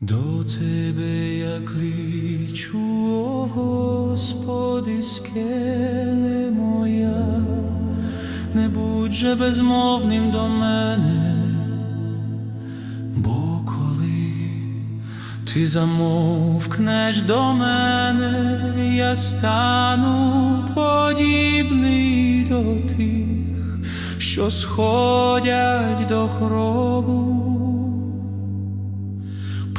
До тебе я кличу, о Господи, скеле моя, не будь же безмовним до мене, бо коли ти замовкнеш до мене, я стану подібний до тих, що сходять до гробу.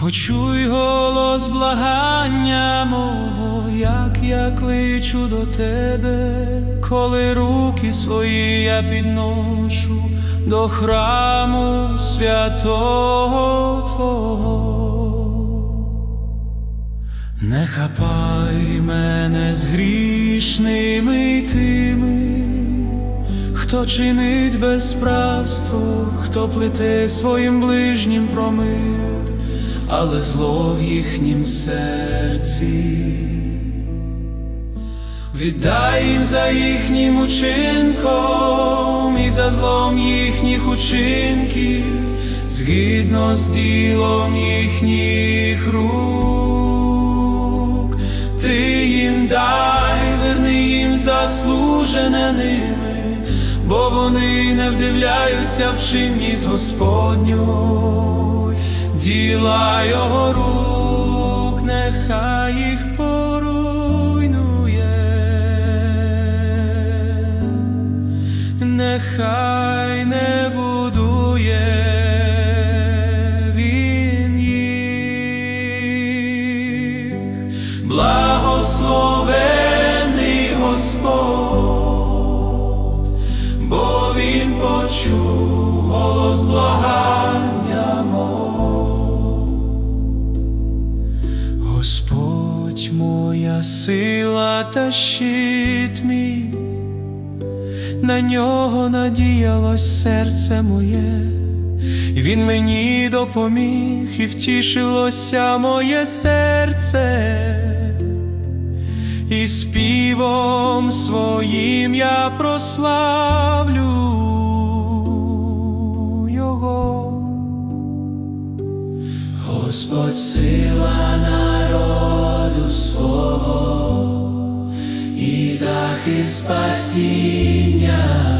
Почуй голос благання мого, як я кличу до тебе, коли руки свої я підношу до храму святого Твого. Не хапай мене з грішними тими, хто чинить безправство, хто плете своїм ближнім про мир, але зло в їхнім серці. Віддай їм за їхнім учинком і за злом їхніх учинків, згідно з ділом їхніх рук. Ти їм дай, верни їм заслужене ними, бо вони не вдивляються в чинність Господню, діла його рук, нехай їх поруйнує, нехай не будує він благословений Господь, бо він почув голос благання мого. Сила та щит мій, на нього надіялось серце моє, він мені допоміг, і втішилося моє серце, і співом своїм я прославлю. Господь сила свого і захист спасіння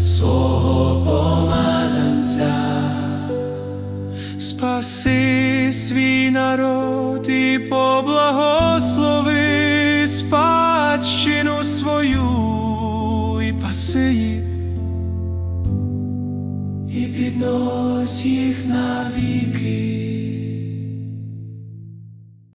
свого помазанця, спаси свій народ і поблагослови спадщину свою і паси їх, і піднось їх навіки.